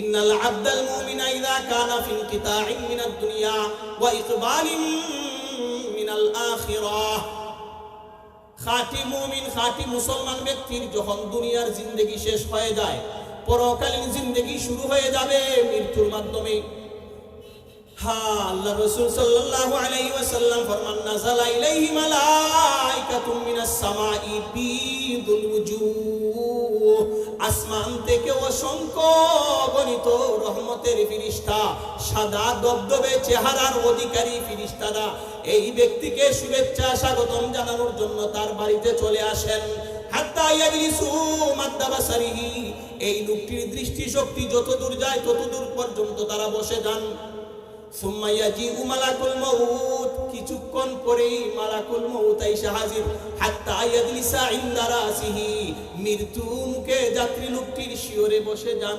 ইন্নাল আব্দাল মুমিনা ইযা কানা ফিল কিতাইন মিনাদ দুনিয়া ওয়া ইকবালিন মিনাল আখিরাহ খাঁটি মুমিন খাঁটি মুসলমান ব্যক্তির যখন দুনিয়ার জিন্দগি শেষ হয়ে যায়, পরকালীন জিন্দগি শুরু হয়ে যাবে মৃত্যুর মাধ্যমে। হ্যাঁ আল্লাহ রাসূল সাল্লাল্লাহু আলাইহি ওয়াসাল্লাম ফরমান, নাযালা ইলাইহি মালাইকাতুম মিনাস সামাই বিদুল ওয়ুজুহ আসমান থেকে অসংখ্য গণিত রহমতের ফিরিস্তা, সাদা দবদবে চেহারার অধিকারী ফিরিস্তারা এই ব্যক্তিকে শুভেচ্ছা স্বাগতম জানানোর জন্য তার বাড়িতে চলে আসেন। এই লোকটির দৃষ্টি শক্তি যত দূর যায় তত দূর পর্যন্ত তারা বসে যান। সুম্মা ইয়াজিউ মালাকুল মাউত কিছুক্ষণ পরেই মালাকুল হাত্তা ইয়াজলিসা ইনদা রাসিহি। মৃত্যু মুখে যাত্রী লোকটির শিওরে বসে যান।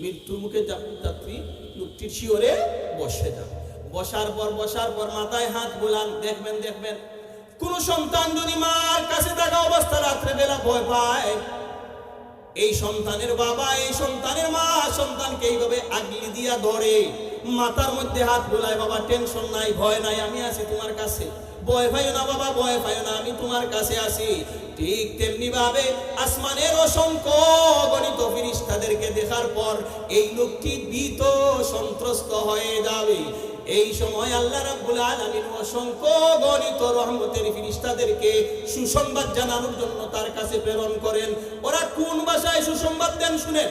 মৃত্যুর মুখে যাত্রী লোকটির শিওরে বসে যান। বসার পর বসার পর মাথায় হাত বোলান। দেখবেন দেখবেন। কোন সন্তান যদি মার কাছে থাকা অবস্থা রাত্রে বেলা ভয় পায়, এই সন্তানের বাবা, এই সন্তানের মা সন্তানকে এইভাবে আগলি দিয়া ধরে। মাথার মধ্যে হাত বোলায়, বাবা টেনশন নাই, ভয় নাই, আমি আছি তোমার কাছে। ভয় পাইও না, বাবা, ভয় পাইও না, আমি তোমার কাছে আছি। ঠিক তেমনি ভাবে আসমানের অসংখ্য গণিত ফিরিস্তাদেরকে দেখার পর এই লোকটি ভীত সন্ত্রস্ত হয়ে যাবে। এই সময় আল্লাহ রাব্বুল আলামিন অসংখ্য গণিত রহমতের ফিরিস্তাদেরকে সুসংবাদ জানানোর জন্য তার কাছে প্রেরণ করেন। ওরা কোন ভাষায় সুসংবাদ দেন শুনেন?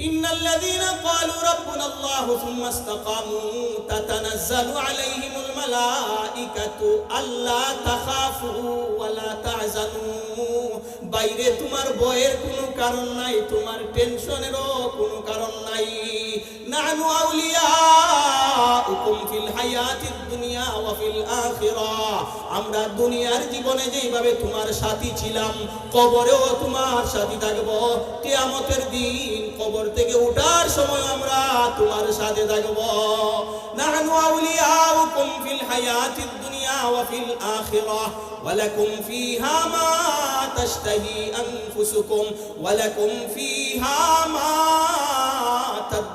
إن الذين قالوا ربنا الله ثم استقاموا تتنزل عليهم الملائكة ألا تخافوا ولا تحزنوا বাইরে তোমার ভয়ের কোনো কারণ নাই তোমার টেনশনেরও কোনো কারণ নাই নানু আউলিয়াউকুম ফিল হায়াতিদ দুনিয়া ওয়া ফিল আখিরাহ আমরা দুনিয়ার জীবনে যেইভাবে তোমার সাথী ছিলাম কবরেও তোমার সাথী থাকব কিয়ামতের দিন কবর থেকে ওঠার সময় আমরা তোমার সাথে থাকব নাহনু আউলিয়াউকুম ফিল হায়াতিদ দুনিয়া ওয়া ফিল আখিরাহ ولكم فيها ما تشتهي أنفسكم ولكم فيها ما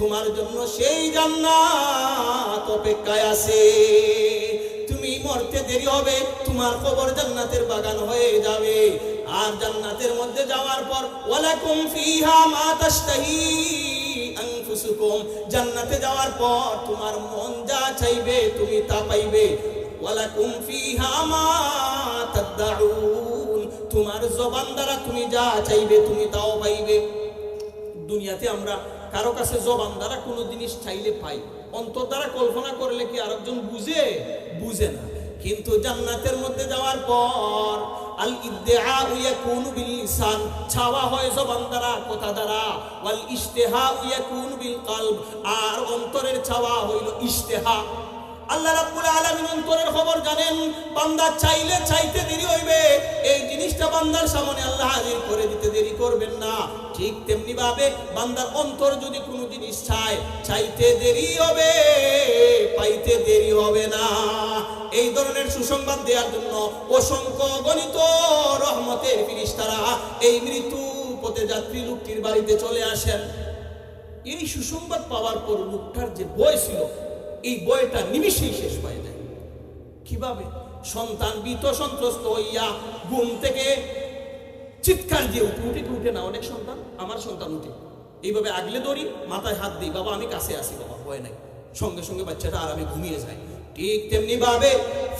তোমার জন্য সেই জান্নাত অপেক্ষায় আছে। তুমি মরতে দেরি হবে, তোমার কবর জান্নাতের বাগান হয়ে যাবে। আর জান্নাতের মধ্যে যাওয়ার পর, ওয়ালাকুম ফিহা মা তাশতাহি আনফুসুকুম। জান্নাতে যাওয়ার পর তোমার মন যা চাইবে, তুমি তা পাইবে। ওয়ালাকুম ফিহা মা তাদউন তোমার জবান দ্বারা তুমি যা চাইবে, তুমি তাও পাইবে। দুনিয়াতে আমরা কারও কাছে জবান দ্বারা কোনো জিনিস চাইলে পাই। অন্তর দ্বারা কল্পনা করলে কি আরেকজন বুঝে? বুঝে না। কিন্তু জান্নাতের মধ্যে যাওয়ার পর আল ইদ্দেহা ইয়াকুনু বিল লিসান, ছাওয়া হয় জবান দ্বারা, কথা দ্বারা। ওয়াল ইশতেহা কোন বিল কলব, আর অন্তরের ছাওয়া হইল ইশতেহা। আল্লাহ রাব্বুল আলামিন অন্তরের খবর জানেন, বান্দা চাইলে চাইতে দেরি হইবে। এই জিনিসটা বান্দার সামনে আল্লাহ হাজির করে দিতে দেরি করবেন না। ঠিক তেমনি ভাবে বান্দার অন্তর যদি কোনো জিনিস চায়, চাইতে দেরি হবে, পাইতে দেরি হবে না। এই ধরনের সুসংবাদ দেওয়ার জন্য অসংখ্য গণিত রহমতের ফিরিস্তারা এই মৃত্যু পথে যাত্রী লোকটির বাড়িতে চলে আসেন। এই সুসংবাদ পাওয়ার পর লোকটার যে বয় ছিল এই বয়টা নিমিশেই শেষ হয়ে যায়। কীভাবে? সন্তান ভীত সন্ত্রস্ত হইয়া ঘুম থেকে চিৎকার দিয়ে উঠে উঠে উঠে না? অনেক সন্তান, আমার সন্তান উঠে। এইভাবে আগলে ধরি মাথায় হাত দিই, বাবা, আমি কাছে আসি বাবা, ভয় নাই। সঙ্গে সঙ্গে বাচ্চাটা আরামে ঘুমিয়ে যায় ঠিক তেমনি ভাবে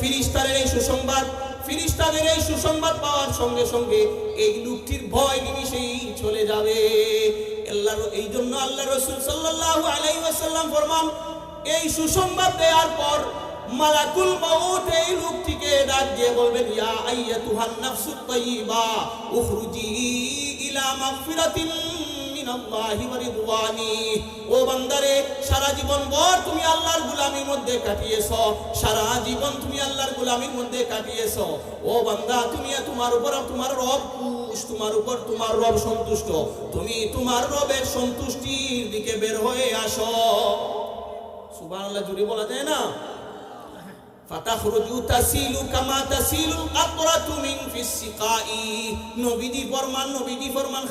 ফিরিস্তানের এই সুসংবাদ, ফিরিস্তানের এই সুসংবাদ পাওয়ার সঙ্গে সঙ্গে এই লোকটির ভয় নিমিশেই চলে যাবে। আল্লাহর এই জন্য আল্লাহ রসুল আলাইহি ওয়াসাল্লাম ফরমান এই সুসংবাদ দেওয়ার পর মালাকুল মাউত এই লোকটিকে ডাক দিয়ে বলবেন, ইয়া আইয়াতুহান নাফসুত তাইয়্যিবা উখরুজি ইলা মাগফিরাতিন মিনাল্লাহি ওয়া রিদওয়ানি। ও বান্দারে, সারা জীবন ভর তুমি গুলামির মধ্যে কাটিয়েছ, সারা জীবন তুমি আল্লাহর গুলামির মধ্যে কাটিয়েছ। ও বান্দা, তুমি তোমার উপর, তোমার রব তোমার উপর তোমার রব সন্তুষ্ট। তুমি তোমার রবের সন্তুষ্টির দিকে বের হয়ে আসো। সুবহানাল্লাহ জুড়ে বলা যায় না?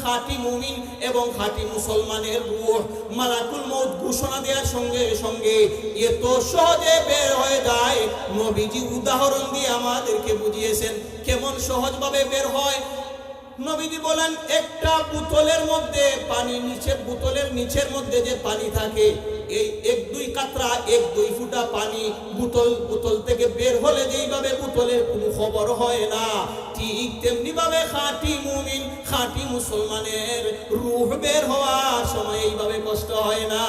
খাঁটি এবং খাঁটি মুসলমানের দেওয়ার সঙ্গে সঙ্গে এত সহজে বের হয়ে নবীজি উদাহরণ দিয়ে আমাদেরকে বুঝিয়েছেন, কেমন সহজভাবে বের হয়? নবীজি বলেন, একটা বোতলের মধ্যে পানি নিচে বোতলের নিচের মধ্যে যে পানি থাকে, এই এক দুই কাতরা, এক দুই ফুটা পানি বোতল বোতল থেকে বের হলে যেইভাবে বোতলের কোনো খবর হয় না, ঠিক তেমনি ভাবে খাঁটি মুমিন, খাঁটি মুসলমানের রূহ বের হওয়ার সময় এইভাবে কষ্ট হয় না।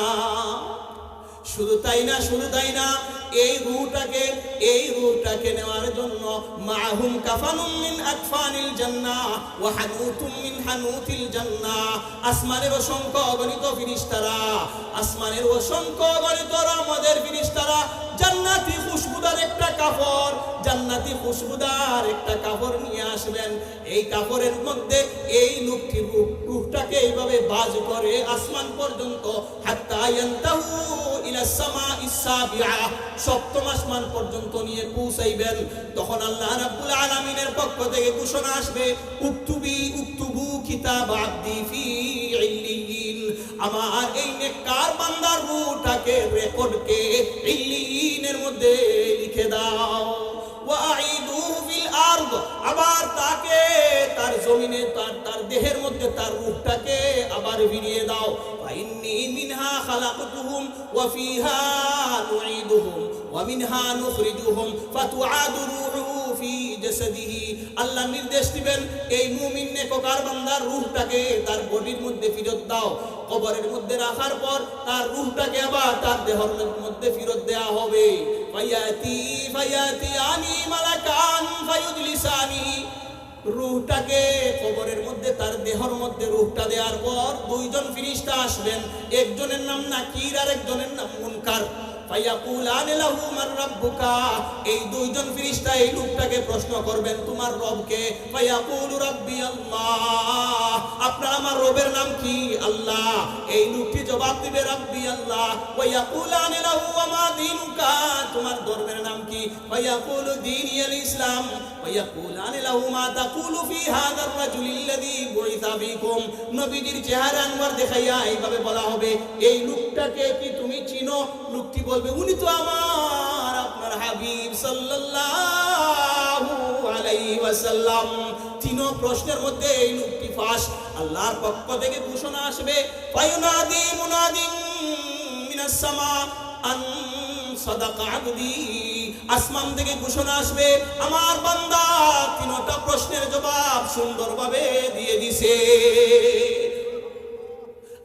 শুধু তাই না, শুধু তাই না এই রুটাকে এই রুটাকে নেওয়ার জন্য মাহুম কাফানুম মিন আকফানিল জান্নাহ ওয়া হানুতুম মিন হানুতিল জান্নাহ আসমানের অসংখ্য অগণিত ফিরিস্তারা, আসমানের অসংখ্য অগণিত রহমতের ফিরিস্তারা, জান্নাতি খুশবুদার একটা কাপড় জান্নাতি খুশবুদার একটা কাপড় নিয়ে আসবেন। এই কাপড়ের মধ্যে এই লোকটি রূপ রূপটাকে এইভাবে বাজ করে আসমান পর্যন্ত, হাত্তা ইয়ান্তাহু ইলা সামা ইসাবিআ সপ্তম আসমান পর্যন্ত নিয়ে পৌঁছাইবেন। তখন আল্লাহ রাব্বুল আলামিনের পক্ষ থেকে ঘোষণা আসবে, উক্তুবি উক্তুবু কিতাব আব্দি ফি ইল্লিয়িন। আমার এই নেককার বান্দার রূহটাকে রেকর্ডকে ইল্লিয়িনের মধ্যে লিখে দাও। আবার তাকে তার জমিনে, তার তার দেহের মধ্যে, তার রূহটাকে আবার ফিরিয়ে দাও। মিনহা খালাকতুহুম ওয়া ফিহা নুঈদুহুম। মিনহা নুখরিজুহুম ফাতুআদু রূহু ফি জাসাদিহি আল্লাহ নির্দেশ দিবেন, এই মুমিন নেককার বান্দার রূহটাকে তার বডির মধ্যে ফিরত দাও। কবরের মধ্যে রাখার পর তার রূহটাকে আবার তার দেহের মধ্যে ফিরত দেয়া হবে। ফায়াতি ফায়াতি আনি মালাকান ফায়ুজলিসানি। রুহটাকে কবরের মধ্যে তার দেহর মধ্যে রুহটা দেওয়ার পর দুইজন ফিরিস্তা আসবেন। একজনের নাম নাকির আর একজনের নাম মুনকার। এই দুইজন ফিরিস্তা এই লোকটাকে প্রশ্ন তোমার নাম কি? আল্লাহ। এই লোকটি জবাব দিবে, রাব্বি আল্লাহ। তোমার ধর্মের নাম কি? ইসলাম। চেহারা আনওয়ার দেখাইয়া এইভাবে বলা হবে, এই লোকটাকে কি তুমি চিনো, লোকটি বলবে, উনি তো আমার আপনার হাবিব সাল্লাল্লাহু আলাইহি ওয়াসাল্লাম। তিন প্রশ্নের মধ্যে এই লোকটি ফাঁস। আল্লাহর পক্ষ থেকে ঘোষণা আসবে, ফায়ুনাদি মুনাদিন মিনাস সামা আন সাদাকা আবদি। আসমান থেকে ঘোষণা আসবে, আমার বান্দা তিনটা প্রশ্নের জবাব সুন্দরভাবে দিয়ে দিছে।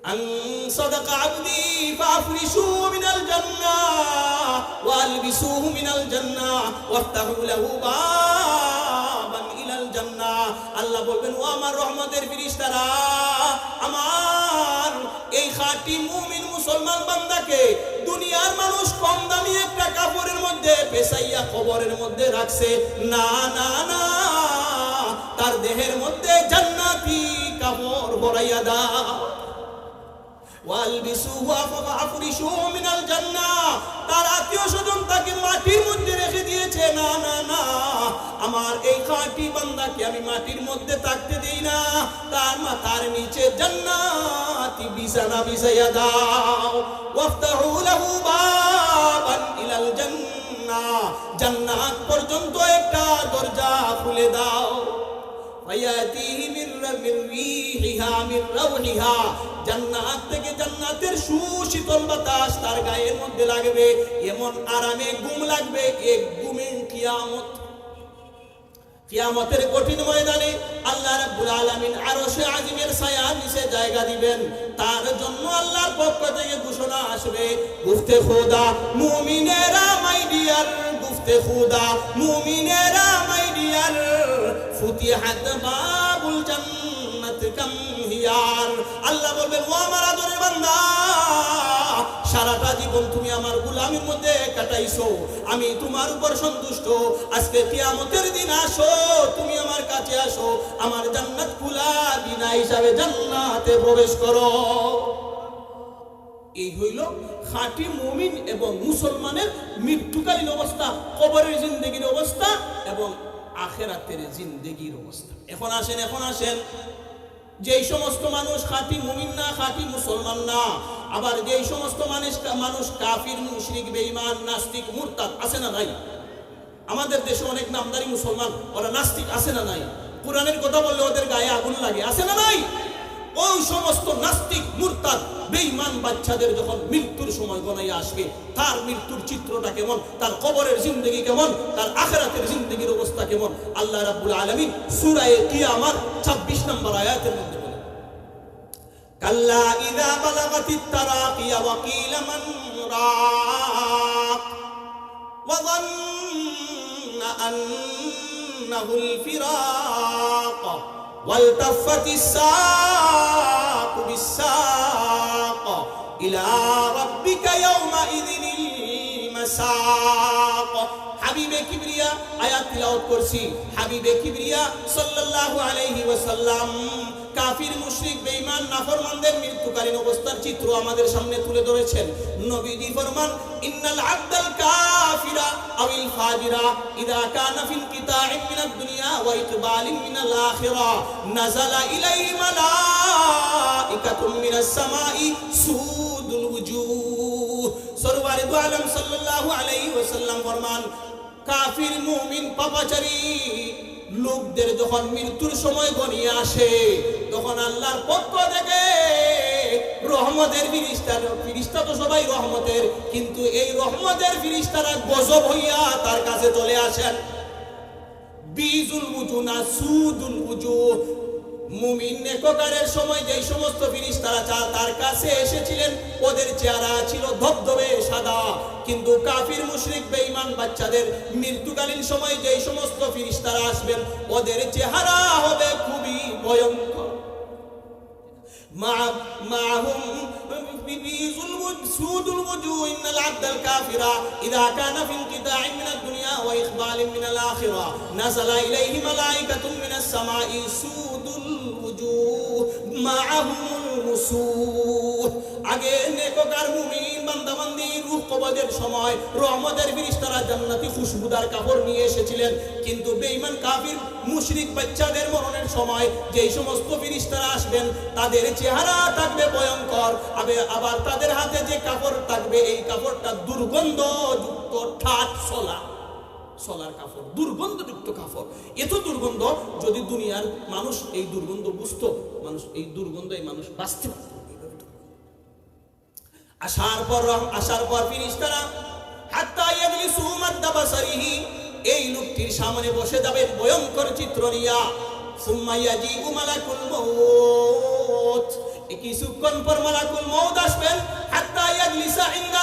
أن صدق عبدي فأفرشوه من الجنة وألبسوه من الجنة وافتحوا له بابا إلى الجنة আল্লাহ বলবেন ও আমার রহমতের ফিরিস্তারা আমার এই খাঁটি মুমিন মুসলমান বান্দাকে দুনিয়ার মানুষ কম দামি একটা কাপড়ের মধ্যে পেশাইয়া কবরের মধ্যে রাখছে না না না তার দেহের মধ্যে জান্নাতি কাপড় ভরাইয়া দাও তার আত্মীয় স্বজন তাকে মাটির মধ্যে রেখে দিয়েছে না না না, আমার এই খাঁটি বান্দাকে আমি মাটির মধ্যে থাকতে দেই না। তার মাথার নিচে জান্নাতি বিছানা বিছাইয়া দাও, ওয়াফতাহু লাহু বাবান ইলাল জান্নাহ জান্নাত, পর্যন্ত একটা দরজা খুলে দাও। মির জান্নাত থেকে জান্নাতের সুশীতল তার গায়ের মধ্যে লাগবে। এমন আরামে ঘুম লাগবে এক ঘুমে কিয়ামত। কিয়ামতের কঠিন ময়দানে আল্লাহ রাব্বুল আলামিন আরশে আজিমের ছায়া নিচে জায়গা দিবেন। তার জন্য আল্লাহর পক্ষ থেকে ঘোষণা আসবে গুফতে খোদা, মুমিনেরা, মাই ডিয়ার গুফতে খোদা মুমিনেরা মাই ডিয়ার ফুতিহাত বাবুল জান্নাত কাম হিয়ার। আল্লাহ বলবেন, ও আমার আদরের বান্দা, সারাটা জীবন তুমি আমার গুলামের মধ্যে কাটাইছো, আমি তোমার উপর সন্তুষ্ট। আজকে কিয়ামতের দিন আসো, তুমি আমার কাছে আসো, আমার জান্নাত খুলা বিনা হিসাবে জান্নাতে প্রবেশ করো। এই হইল খাঁটি মুমিন এবং মুসলমানের মৃত্যুকালীন অবস্থা, কবরের জিন্দগির অবস্থা এবং আখেরাতের জিন্দগির অবস্থা। এখন আসেন এখন আসেন। যেই সমস্ত মানুষ খাঁটি মুমিন না, খাঁটি মুসলমান না, আবার যেই সমস্ত মানুষ মানুষ কাফির, মুশরিক, বেঈমান, নাস্তিক, মুরতাদ আছে না নাই? আমাদের দেশে অনেক নামদারি মুসলমান, ওরা নাস্তিক আছে না নাই? কোরআনের কথা বললে ওদের গায়ে আগুন লাগে, আছে না নাই? ওই সমস্ত নাস্তিক মুরতাদ বেঈমান বাচ্চাদের যখন মৃত্যুর সময় গনাই আসবে তার মৃত্যুর চিত্রটা কেমন তার কবরের জিন্দগি কেমন তার আখেরাতের জিন্দগির অবস্থা কেমন আল্লাহ রাব্বুল আলামিন সূরা কিয়ামাত 26 নম্বর আয়াতের মধ্যে বলে কাল্লা ইযা বালাগাতিত তারাকিয়া ওয়া কিলা মান রাক وظن أنه الفراق والتفت الساق بالساق إلى ربك يومئذ المساق. হাবিবে কিবরিয়া আয়াত তিলাওয়াত করছি। হাবিবে কিবরিয়া সাল্লাল্লাহু আলাইহি ওয়াসাল্লাম, কাফির, মুশরিক, বেঈমান, নাফরমানদের মৃত্যুকালীন অবস্থার চিত্র আমাদের সামনে তুলে ধরেছেন। নবীজি ফরমান, ইন্নাল আবদাল কাফিরা আউল ফাজিরা, ইদা কানা ফিল কিতাইন মিনাদ দুনিয়া ওয়া ইকবালিন মিনাল আখিরা, নাযালা ইলাইহি মালাইকাতুম মিনাস সামাই সুদুল ওয়ুজুহ সরওয়ারে দু আলম সাল্লাল্লাহু আলাইহি ওয়াসাল্লাম ফরমান কাফির, মুমিন, পাপাচারী লোকদের যখন মৃত্যুর সময় গনিয়ে আসে, তখন আল্লাহর পক্ষ থেকে রহমতের ফিরিস্তার ফিরিস্তা তো সবাই রহমতের, কিন্তু এই রহমতের ফিরিস্তারা গজব হইয়া তার কাছে চলে আসেন। বীজুল উজু না সুদুল উজু মুমিন নেককারের সময় যেই সমস্ত ফিরিস্তারা তার কাছে এসেছিলেন, ওদের চেহারা ছিল ধবধবে সাদা। কিন্তু কাফির মুশরিক বেঈমান বাচ্চাদের মৃত্যুকালীন সময় যেই সমস্ত ফিরিস্তারা আসবেন ওদের চেহারা হবে খুবই ভয়ঙ্কর مع معهم بيز الوجه سود الوجوه إن العبد الكافر إذا كان في انقطاع من الدنيا وإقبال من الآخرة نزل إليه ملائكة من السماء سود الوجوه معهم المسوح আগে মুমিন বান্দাবান্দি সময় জান্নাতি খুশবুদার কাপড় নিয়ে এসেছিলেন। কিন্তু বেঈমান কাফির, মুশরিক বাচ্চাদের মরণের সময় যেই সমস্ত ফিরিস্তারা আসবেন, তাদের চেহারা থাকবে ভয়ঙ্কর। আবে আবার তাদের হাতে যে কাপড় থাকবে, এই কাপড়টা দুর্গন্ধযুক্ত ঠাট সলা সলার কাপড় দুর্গন্ধযুক্ত কাপড় এত দুর্গন্ধ যদি দুনিয়ার মানুষ এই দুর্গন্ধ বুঝতো, মানুষ এই দুর্গন্ধ এই মানুষ বাঁচতে পারত। আসার পর আসার পর এই লোকটির সামনে বসে যাবেন ভয়ঙ্কর চিত্র কিছুক্ষণ পর মালাকুল মউত আসবেন, হাত্তা ইয়াজলিসা ইনদা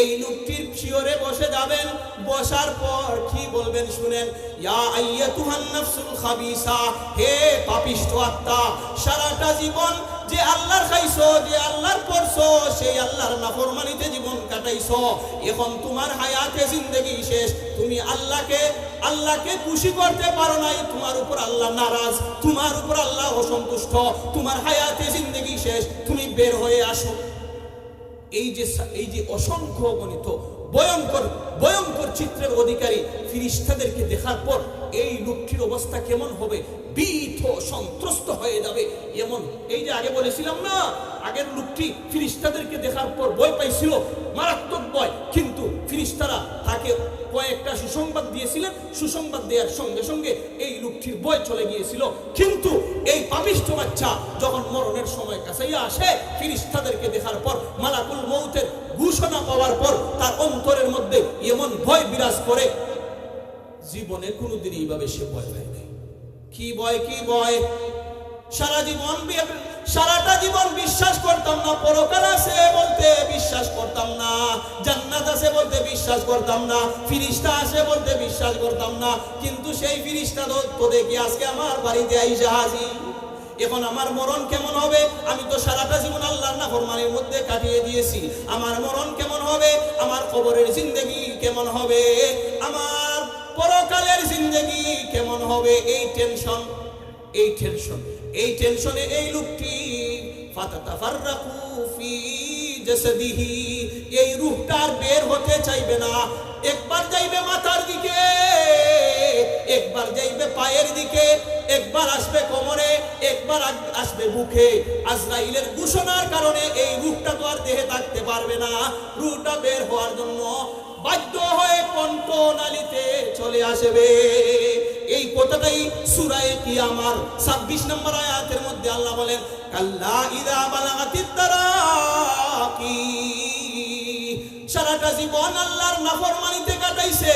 এই লোকটির শিওরে বসে যাবেন। বসার পর কি বলবেন শুনেন, ইয়া আইয়াতুহান আত্মা, সারাটা জীবন যে আল্লাহর খাইছো, যে আল্লাহর পড়ছো সেই আল্লাহর নাফরমানিতে জীবন কাটাইছো। এখন তোমার হায়াতে জিন্দগি শেষ। তুমি আল্লাহকে আল্লাহকে খুশি করতে পারো নাই। তোমার উপর আল্লাহ নারাজ, তোমার উপর আল্লাহ অসন্তুষ্ট। তোমার হায়াতে জিন্দগি শেষ। তুমি বের হয়ে আসো। এই যে এই যে অসংখ্য গণিত ভয়ঙ্কর ভয়ঙ্কর চিত্রের অধিকারী ফিরিস্তাদেরকে দেখার পর এই লোকটির অবস্থা কেমন হবে? ভীত সন্ত্রস্ত হয়ে যাবে। এমন, এই যে আগে বলেছিলাম না, আগের লোকটি ফিরিস্তাদেরকে দেখার পর পাইছিল, মারাত্মক কিন্তু ফিরিস্তারা তাকে কয়েকটা সুসংবাদ দিয়েছিলেন। সুসংবাদ দেওয়ার সঙ্গে সঙ্গে এই লোকটির ভয় চলে গিয়েছিল। কিন্তু এই পাপিষ্ঠ বাচ্চা যখন মরণের সময় কাছাইয়া আসে, ফিরিস্তাদেরকে দেখার পর মালাকুল মৌতের ঘোষণা পাওয়ার পর তার অন্তরের মধ্যে এমন ভয় বিরাজ করে জীবনে কোনোদিন এইভাবে সে ভয় পায় নাই। কি ভয় কি ভয়? সারা জীবন সারাটা জীবন বিশ্বাস করতাম না, পরকাল আছে বলতে বিশ্বাস করতাম না, জান্নাত আছে বলতে বিশ্বাস করতাম না, ফিরিস্তা আছে বলতে বিশ্বাস করতাম না, কিন্তু সেই ফিরিস্তা তো দেখি আজকে আমার বাড়িতে আইসা হাজির। এখন আমার মরণ কেমন হবে? আমি তো সারাটা জীবন আল্লাহর নাফরমানির মধ্যে কাটিয়ে দিয়েছি। আমার মরণ কেমন হবে? আমার কবরের জিন্দগি কেমন হবে? আমার পরকালের জিন্দগি কেমন হবে? এই টেনশন এই টেনশন এই টেনশনে এই লোকটি, ফাতাতাফাররাকু ফি জাসাদিহি, এই রূহটা আর বের হতে চাইবে না। একবার যাইবে মাথার দিকে, একবার যাইবে পায়ের দিকে, একবার আসবে কোমরে, একবার আসবে বুকে আজরাইলের ঘোষণার কারণে এই রূহটা তো আর দেহে থাকতে পারবে না। রূহটা বের হওয়ার জন্য বাধ্য হয়ে কণ্ঠনালীতে চলে আসবে। এই কথাটাই সুরায়ে কিয়ামার 26 নম্বর আয়াতের মধ্যে আল্লাহ বলেন, কাল্লা ইদা তারাকি সারাটা জীবন আল্লাহর নাফর নাফরমানিতে কাটাইছে।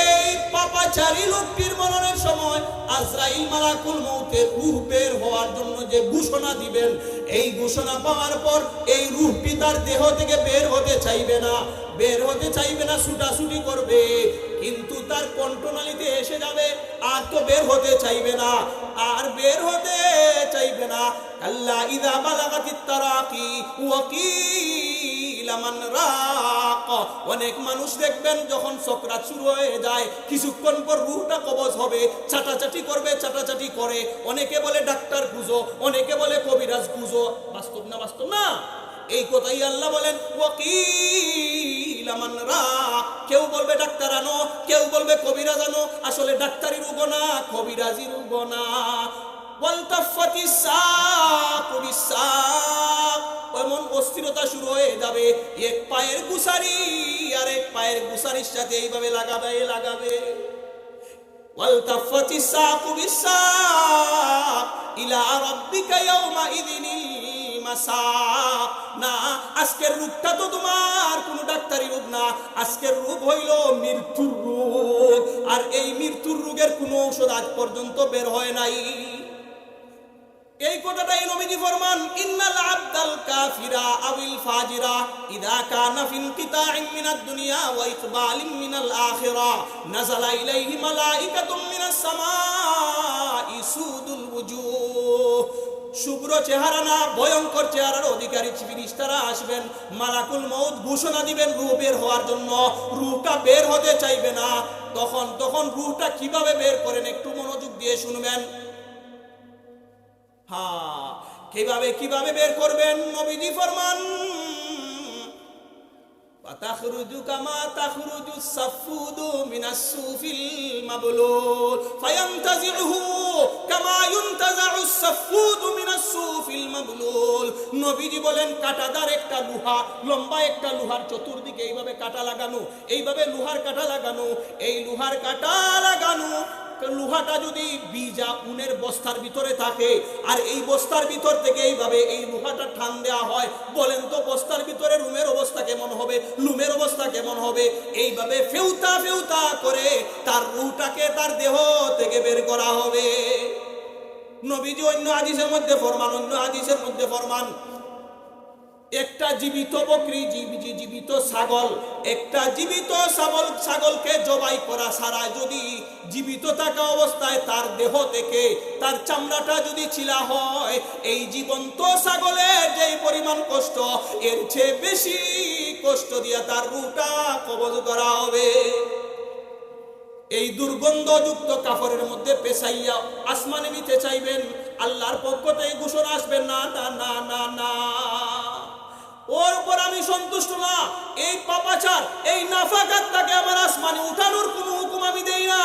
এই পাপাচারী লোকটির মরণের সময় আজরাইল মালাকুল মৌতের রূহ বের হওয়ার জন্য যে ঘোষণা দিবেন, এই ঘোষণা পাওয়ার পর এই রূহটি তার দেহ থেকে বের হতে চাইবে না। বের হতে চাইবে না, ছুটাছুটি করবে। কিন্তু তার কণ্ঠনালীতে এসে যাবে, আর তো বের হতে চাইবে না, আর বের হতে চাইবে না। আল্লাহ ইদা বালাগাতিত তারাকি ওয়াকিল। মান রাক। অনেক মানুষ দেখবেন যখন সকরাত শুরু হয়ে যায়, কিছুক্ষণ পর রুহটা কবজ হবে চাটাচাটি করবে চাটাচাটি করে। অনেকে বলে ডাক্তার গুজো অনেকে বলে কবিরাজ গুজো বাস্তব না বাস্তব না? এই কথাই আল্লাহ বলেন কেউ বলবে ডাক্তার আনো, কেউ বলবে কবিরাজ আনো। আসলে ডাক্তারি রোগ না কবিরাজি রোগ না। ওয়ালতাফাতি সাক বিসাক এমন অস্থিরতা শুরু হয়ে যাবে এক পায়ের গুসারি আর এক পায়ের গুসারির সাথে এইভাবে লাগাবে লাগাবে والتفت الساق بالساق إلى ربك يومئذ المساق না আজকের রূপটা তো তোমার কোনো ডাক্তারি রূপ না আজকের রূপ হইল মৃত্যুর রোগ আর এই মৃত্যুর রোগের কোনো ঔষধ আজ পর্যন্ত বের হয় নাই এই কথাটাই নবীজি ফরমান, ইন্নাল আবদাল কাফিরা আবিল ফাজিরা ইদা কানা ফিল কিতাইন মিনাদ দুনিয়া ওয়া ইকবালিন মিনাল আখিরা নাযালা ইলাইহি মালাইকাতুম মিনাস সামাই সুদুল ওয়ুজুহ শুভ্র চেহারা না, ভয়ঙ্কর চেহারার অধিকারী ফিরিস্তারা আসবেন, মালাকুল মৌত ঘোষণা দিবেন রূহ বের হওয়ার জন্য। রূহটা বের হতে চাইবে না। তখন তখন রূহটা কীভাবে বের করেন একটু মনোযোগ দিয়ে শুনবেন। হ্যাঁ কিভাবে কিভাবে বের করবেন নবীজি ফরমান وتخرج كما تخرج الصفود من الصوف المبلول فينتزعه كما ينتزع الصفود من الصوف المبلول নবীজি বলেন কাটাদার একটা লোহা লম্বা একটা লোহার চতুর্দিকে এইভাবে কাটা লাগানো এইভাবে লোহার কাটা লাগানো এই লোহার কাটা লাগানো লোহাটা যদি বীজা উনের বস্তার ভিতরে থাকে, আর এই বস্তার ভিতর থেকে এইভাবে এই লোহাটা টান দেওয়া হয়, বলেন তো বস্তার ভিতরে রুমের অবস্থা কেমন হবে, লুমের অবস্থা কেমন হবে? এইভাবে ফেউতা ফেউতা করে তার রুহটাকে তার দেহ থেকে বের করা হবে। নবীজি অন্য হাদিসের মধ্যে ফরমান, অন্য হাদিসের মধ্যে ফরমান একটা জীবিত বকরি জীবিত ছাগল, একটা জীবিত ছাগল ছাগলকে জবাই করা ছাড়া যদি জীবিত থাকা অবস্থায় তার দেহ থেকে তার চামড়াটা যদি ছিলা হয়, এই জীবন্ত ছাগলের যেই পরিমাণ কষ্ট, এর চেয়ে বেশি কষ্ট দিয়া তার রুটা কবজ করা হবে। এই দুর্গন্ধযুক্ত কাপড়ের মধ্যে পেশাইয়া আসমানে নিতে চাইবেন, আল্লাহর পক্ষ থেকে ঘোষণা আসবে, না না না না না। ওর উপর আমি সন্তুষ্ট না। এই পাপাচার, এই নাফাকাতটাকে আমার আসমানে উঠানোর কোনো হুকুম আমি দেই না।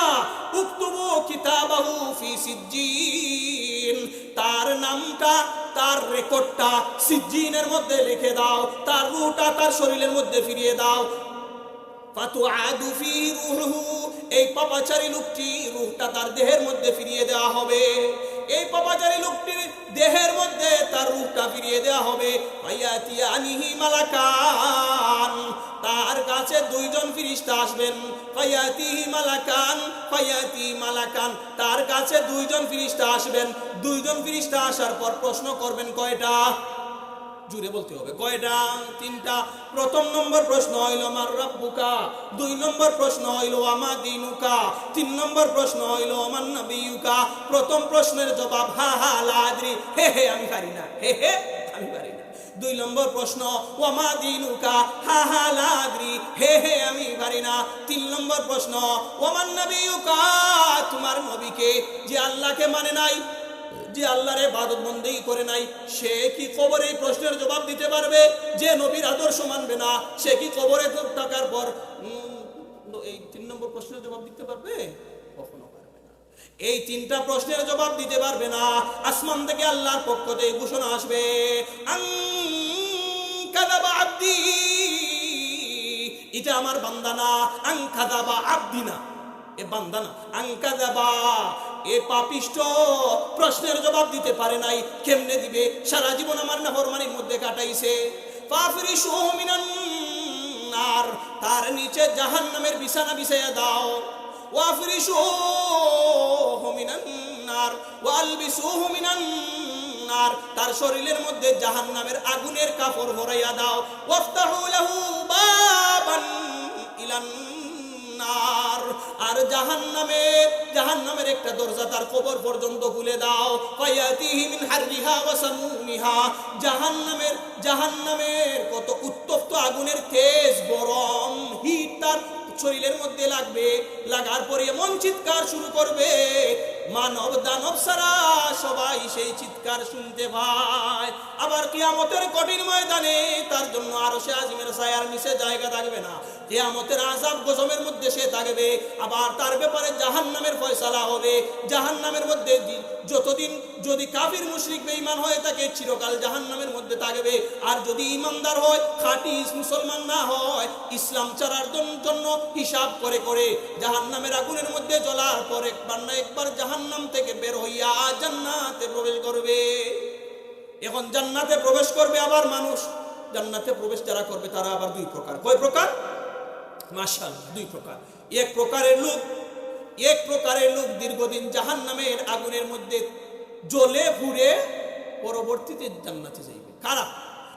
উক্তুবু কিতাবাহু ফি সিজ্জিন। তার নামটা, তার রেকর্ডটা সিজ্জিনের মধ্যে লিখে দাও। তার রুহটা তার শরীরের মধ্যে ফিরিয়ে দাও। ফাতুআদু ফি রুহু এই পাপাচারী লোকটি রূহটা তার দেহের মধ্যে ফিরিয়ে দেওয়া হবে। এই পাপাচারী লোকটির দেহের মধ্যে তার রূপটা ফিরিয়ে দেওয়া হবে। তার কাছে দুইজন ফিরিস্তা আসবেন। মালাকান মালাকান। তার কাছে দুইজন ফিরিস্তা আসবেন। দুইজন ফিরিস্তা আসার পর প্রশ্ন করবেন কয়টা? জুড়ে বলতে হবে। কয়টা তিনটা। প্রথম নম্বর প্রশ্ন হইল, আমার রব্বুকা? দুই নম্বর প্রশ্ন হইল, আমা দিনুকা? তিন নম্বর প্রশ্ন হইল, আমার নবিউকা? প্রথম প্রশ্নের জবাব, হা হা লাদ্রি হে হে, আমি পারি না। হে হে, আমি পারি না। দুই নম্বর প্রশ্ন ওমা দিনুকা? হা হা লাদ্রি হে হে, আমি পারি না। তিন নম্বর প্রশ্ন, ওমান নবিউকা? তোমার নবীকে যে আল্লাহকে মানে নাই। যে আল্লাহর ইবাদত বন্দেই করে নাই, সে কি কবরে এই প্রশ্নের জবাব দিতে পারবে? যে নবীর আদর্শ মানবে না, সে কি কবরে টাকার পর এই তিন নম্বর প্রশ্নের জবাব দিতে পারবে? কখনো এই তিনটা প্রশ্নের জবাব দিতে পারবে না। আসমান থেকে আল্লাহর পক্ষ থেকে ঘোষণা আসবে এটা আমার বান্দা না আং কাযাবা আব্দি না। এ বান্দা না আঙ্কা দেবা এ পাপিষ্ট প্রশ্নের জবাব দিতে পারে নাই। কেমনে দিবে? সারা জীবন আমার নাফরমানির মধ্যে কাটাইছে। নার, তার নিচে জাহান নামের বিছানা বিছাইয়া দাও। ওয়ালবিসুহু মিনান নার তার শরীরের মধ্যে জাহান নামের আগুনের কাপড় ভরাইয়া দাও। ইলান নার। আর জাহান্নামে, জাহান্নামের একটা দরজা তার কবর পর্যন্ত খুলে দাও। ওয়া সামুমিহা জাহান্নামের জাহান্নামের কত উত্তপ্ত আগুনের তেজ, গরম হিট তার শরীরের মধ্যে লাগবে। লাগার পরে এমন চিৎকার শুরু করবে, মানব দানব সারা সবাই সেই চিৎকার শুনতে পায়। আবার কিয়ামতের কঠিন ময়দানে তার জন্য আরও সে আজিমের সায়ার নিচে জায়গা থাকবে না। কিয়ামতের আজাব গজমের মধ্যে সে থাকবে আবার তার ব্যাপারে জাহান্নামের ফয়সালা হবে। জাহান্নামের মধ্যে যতদিন যদি কাফির, মুশরিক, বেঈমান হয়ে থাকে, চিরকাল জাহান্নামের মধ্যে থাকবে। আর যদি ইমানদার হয়, খাঁটি মুসলমান না হয়, ইসলাম চারার জন্য হিসাব করে করে জাহান্নামের আগুনের মধ্যে জ্বলার পর একবার না একবার জাহান্নাম থেকে বের হইয়া জান্নাতে প্রবেশ করবে। এখন জান্নাতে প্রবেশ করবে আবার মানুষ। জান্নাতে প্রবেশ যারা করবে, তারা আবার দুই প্রকার। কয় প্রকার? মাশাল দুই প্রকার। এক প্রকারের লোক, এক প্রকারের লোক দীর্ঘদিন জাহান নামের আগুনের মধ্যে জ্বলে পুড়ে পরবর্তীতে জান্নাতে যাইবে। কারা?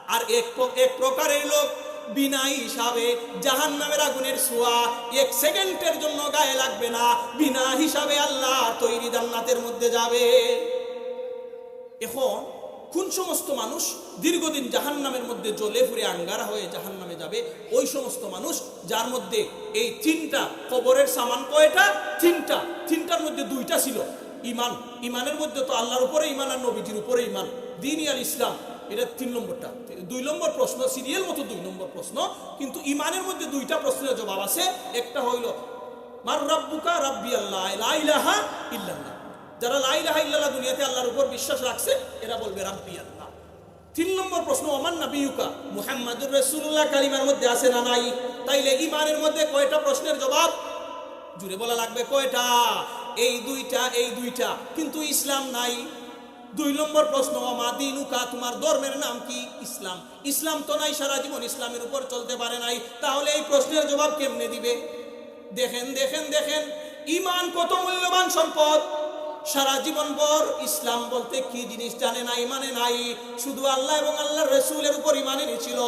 আর এক এক প্রকারের লোক বিনা হিসাবে জাহান নামের আগুনের ছোঁয়া এক সেকেন্ডের জন্য গায়ে লাগবে না, বিনা হিসাবে আল্লাহ তৈরি জান্নাতের মধ্যে যাবে। এখন কোন সমস্ত মানুষ দীর্ঘদিন জাহান নামের মধ্যে জ্বলে ফুরে আঙ্গারা হয়ে জাহান নামে যাবে। ওই সমস্ত মানুষ যার মধ্যে এই তিনটা কবরের সামান কয়টা? তিনটা। তিনটার মধ্যে দুইটা ছিল। ইমান ইমানের মধ্যে তো আল্লাহর উপরে ইমান আর নবীজির উপরে ইমান দিন আল ইসলাম। এটা তিন নম্বরটা। দুই নম্বর প্রশ্ন, সিরিয়াল মতো দুই নম্বর প্রশ্ন। কিন্তু ইমানের মধ্যে দুইটা প্রশ্নের জবাব আছে। একটা হইল, মার রাব্বুকা রাব্বি আল্লাহ ইল্লাল্লাহ। যারা লাই ইলাহা ইল্লাল্লাহ দুনিয়াতে আল্লাহর উপর বিশ্বাস রাখছে, এরা বলবে, রাব্বি আল্লাহ। তিন নম্বর প্রশ্ন, ওমান নাবিউকা মুহাম্মাদুর রাসূলুল্লাহ কালিমার মধ্যে আছে না নাই? তাইলে ইমানের মধ্যে কয়টা প্রশ্নের জবাব? জুড়ে বলা লাগবে কয়টা? এই দুইটা এই দুইটা। কিন্তু ইসলাম নাই। দুই নম্বর প্রশ্ন মা দিনুকা? তোমার ধর্মের নাম কি? ইসলাম। ইসলাম তো নাই, সারা জীবন ইসলামের উপর চলতে পারে নাই। তাহলে এই প্রশ্নের জবাব কেমনে দিবে? দেখেন দেখেন দেখেন। ইমান কত মূল্যবান সম্পদ? সারা জীবন পর ইসলাম বলতে কি জিনিস জানে নাই মানে নাই। শুধু আল্লাহ এবং আল্লাহর রসুলের উপর ইমান এনেছিল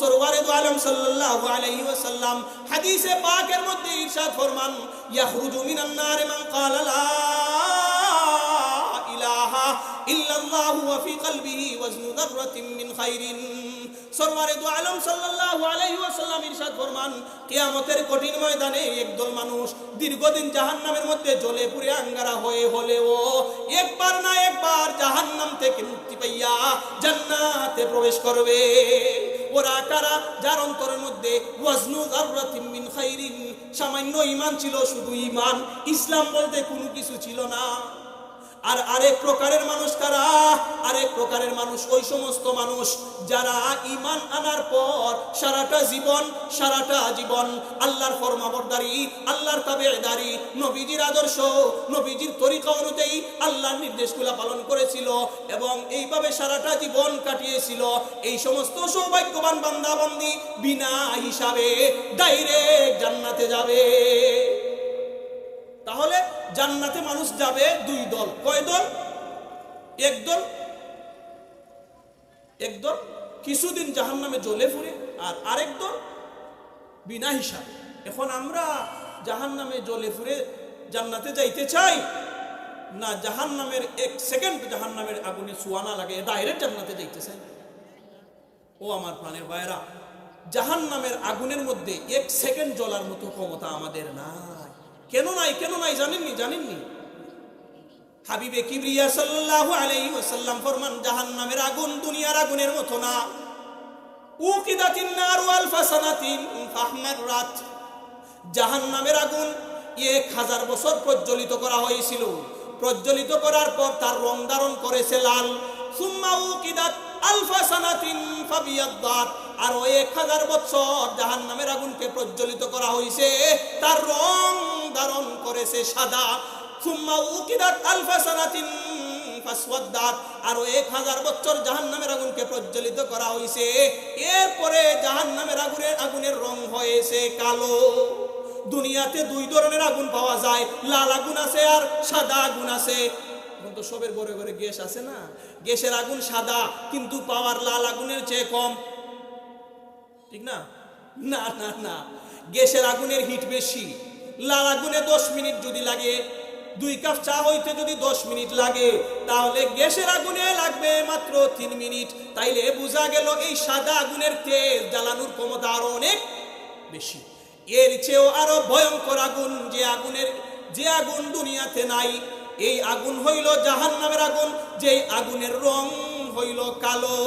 সরওয়ারে দু আলম সাল্লাল্লাহু আলাইহি ওয়াসাল্লাম হাদিসে পাকের মধ্যে ইরশাদ ফরমান, ইয়াখরুজু মিনান নার মান ইলাহা ইল্লাল্লাহু ওয়া ফি কলবিহি ওয়াজনু যাররাতিন মিন খাইরিন। দু আলম ইরশাদ ফরমান কঠিন ময়দানে একদল মানুষ দীর্ঘদিন মধ্যে আঙ্গারা হয়ে একবার না একবার থেকে মুক্তি পাইয়া জান্নাতে প্রবেশ করবে। ওরা কারা? যার অন্তরের মধ্যে মিন সামান্য ঈমান ছিল শুধু ঈমান, ইসলাম বলতে কোনো কিছু ছিল না। আর আরেক প্রকারের মানুষ কারা? আরেক প্রকারের মানুষ ওই সমস্ত মানুষ যারা ইমান আনার পর সারাটা জীবন সারাটা জীবন আল্লাহর ফরমাবরদারি, আল্লাহর তাবেদারি, নবীজির আদর্শ, নবীজির তরিকা অনুযায়ী আল্লাহর নির্দেশগুলা পালন করেছিল এবং এইভাবে সারাটা জীবন কাটিয়েছিল। এই সমস্ত সৌভাগ্যবান বান্দা বান্দি বিনা হিসাবে ডাইরেক্ট জান্নাতে যাবে। তাহলে জান্নাতে মানুষ যাবে দুই দল। কয় দল? এক দল। এক দল। কিছুদিন জাহান নামে জ্বলে ফুরে আর আরেক দল বিনা হিসাব। এখন আমরা জাহান নামে জ্বলে ফুরে জান্নাতে যাইতে চাই? না জাহান নামের এক সেকেন্ড জাহান নামের আগুনে সুয়ানা লাগে ডাইরেক্ট জান্নাতে যাইতে চাই? ও আমার প্রাণের বায়রা জাহান নামের আগুনের মধ্যে এক সেকেন্ড জ্বলার মতো ক্ষমতা আমাদের নাই। কেন নাই কেন নাই জানেননি? জানেননি? হাবিবে কিবরিয়া সাল্লাল্লাহু আলাইহি ওয়াসাল্লাম ফরমান, জাহান্নামের আগুন দুনিয়ার আগুনের মতো না। জাহান্নামের আগুন এক হাজার বছর প্রজ্বলিত করা হয়েছিল। করার পর তার রং ধারণ করেছে লাল। সুম্মা আর ওই এক হাজার বছর জাহান্নামের আগুনকে প্রজ্বলিত করা হয়েছে তার রং ধারণ করেছে সাদা। সুম্মা উকিদাত আলফা সানাতিন ফাসওয়াদ্দাত। আরও এক হাজার বছর জাহান্নামের আগুনকে করা এরপরে আগুনের আগুনের রং হয়েছে কালো। দুনিয়াতে দুই ধরনের আগুন পাওয়া যায়। লাল আগুন আছে আর সাদা আগুন আছে। সবের ঘরে ঘরে গ্যাস আছে না? গ্যাসের আগুন সাদা, কিন্তু পাওয়ার লাল আগুনের চেয়ে কম। ঠিক না? না না না। গ্যাসের আগুনের হিট বেশি। লাল আগুনে দশ মিনিট যদি লাগে, দুই কাপ চা হইতে যদি দশ মিনিট লাগে, তাহলে গ্যাসের আগুনে লাগবে মাত্র তিন মিনিট। তাইলে বোঝা গেল এই সাদা আগুনের তেল জ্বালানোর ক্ষমতা আরও অনেক বেশি। এর চেয়েও আরও ভয়ঙ্কর আগুন যে আগুনের, যে আগুন দুনিয়াতে নাই, এই আগুন হইল জাহান্নামের আগুন যে আগুনের রং হইল কালো।